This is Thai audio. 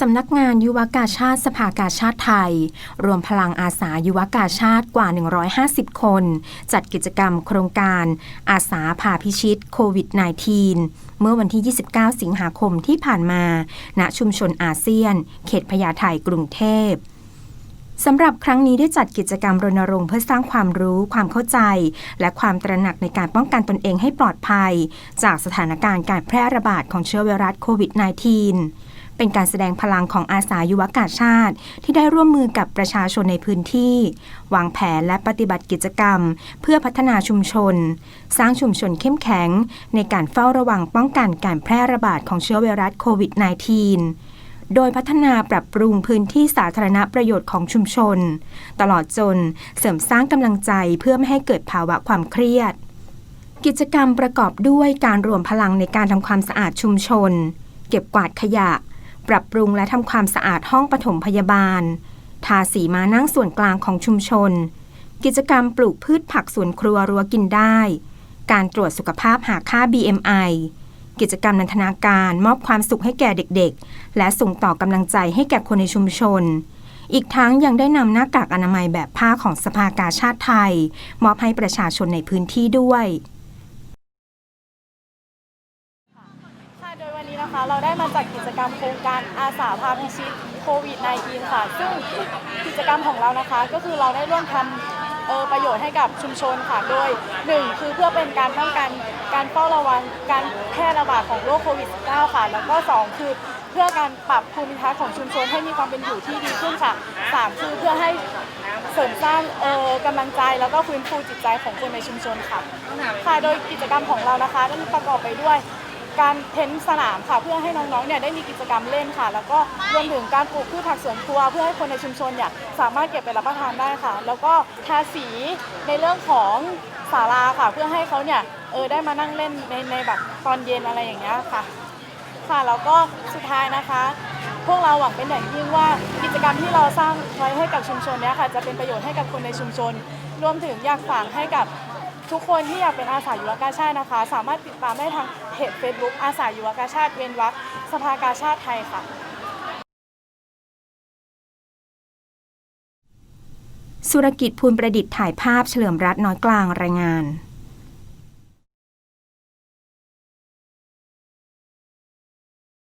สำนักงานยุวกาชาติสภากาชาติไทย รวมพลังอาสายุวกาชาติกว่า 150 คน จัดกิจกรรมโครงการอาสาผ่าพิชิตโควิด -19 เมื่อวันที่ 29 สิงหาคมที่ผ่านมา ณชุมชนอาเซียน เขตพญาไทกรุงเทพสำหรับครั้งนี้ได้จัดกิจกรรมรณรงค์เพื่อสร้างความรู้ ความเข้าใจ และความตระหนักในการป้องกันตนเองให้ปลอดภัย จากสถานการณ์การแพร่ระบาดของเชื้อไวรัสโควิด -19 เป็นการแสดงพลังของอาสายุวกาชาติ ที่ได้ร่วมมือกับประชาชนในพื้นที่ วางแผนและปฏิบัติกิจกรรม เพื่อพัฒนาชุมชน สร้างชุมชนเข้มแข็ง ในการเฝ้าระวังป้องกันการแพร่ระบาดของเชื้อไวรัสโควิด -19 โดยพัฒนาปรับปรุงพื้นที่สาธารณประโยชน์ของชุมชน ตลอดจนเสริมสร้างกำลังใจเพื่อไม่ให้เกิดภาวะความเครียด กิจกรรมประกอบด้วยการรวมพลังในการทำความสะอาดชุมชน เก็บกวาดขยะ ปรับปรุงและทำความสะอาดห้องปฐมพยาบาล ทาสีมานั่งส่วนกลางของชุมชน กิจกรรมปลูกพืชผักสวนครัวรั้วกินได้ การตรวจสุขภาพหาค่า BMI กิจกรรมนันทนาการมอบความสุขให้แก่เด็กๆ และส่งต่อกำลังใจให้แก่คนในชุมชน อีกทั้งยังได้นำหน้ากากอนามัยแบบผ้าของสภากาชาติไทย มอบให้ประชาชนในพื้นที่ด้วย โดยวันนี้นะคะเราได้มาจัดกิจกรรมโครงการอาสาพาพิชิตโควิด -19 ค่ะ ซึ่งกิจกรรมของเรานะคะ ก็คือเราได้ร่วมทำเอ่อประโยชน์ให้กับชุมชนค่ะ โดย 1 คือเพื่อเป็นการป้องกันการเฝ้าระวังการแพร่ระบาดของโรคโควิด -19 ค่ะ แล้วก็ 2 คือเพื่อการปรับภูมิทัศน์ของชุมชนให้มีความเป็นอยู่ที่ดีขึ้นค่ะ 3 คือเพื่อให้เสริมสร้างเอ่อกำลังใจแล้วก็ฟื้นฟูจิตใจของคนในชุมชนค่ะค่ะ โดยกิจกรรมของเรานะคะได้ประกอบไปด้วย การเพ้นสนามค่ะ เพื่อให้น้องๆเนี่ยได้มีกิจกรรมเล่นค่ะ แล้วก็รวมถึงการปลูกพืชผักสวนครัว เพื่อให้คนในชุมชนเนี่ยสามารถเก็บไปรับประทานได้ค่ะ แล้วก็ทาสีในเรื่องของศาลาค่ะ เพื่อให้เขาเนี่ยเออได้มานั่งเล่นในในแบบตอนเย็นอะไรอย่างเงี้ยค่ะ ค่ะแล้วก็สุดท้ายนะคะ พวกเราหวังเป็นอย่างยิ่งว่ากิจกรรมที่เราสร้างไว้ให้กับชุมชนเนี้ยค่ะ จะเป็นประโยชน์ให้กับคนในชุมชน รวมถึงอยากฝากให้กับ ทุกคนที่อยากเป็นอาสายุวกาชาตินะคะ สามารถติดตามได้ทางเพจ Facebook อาสายุวกาชาติเวนวักสภากาชาติไทยค่ะ สุรกิจภูลประดิษฐ์ถ่ายภาพเฉลิมรัตน์น้อยกลางรายงาน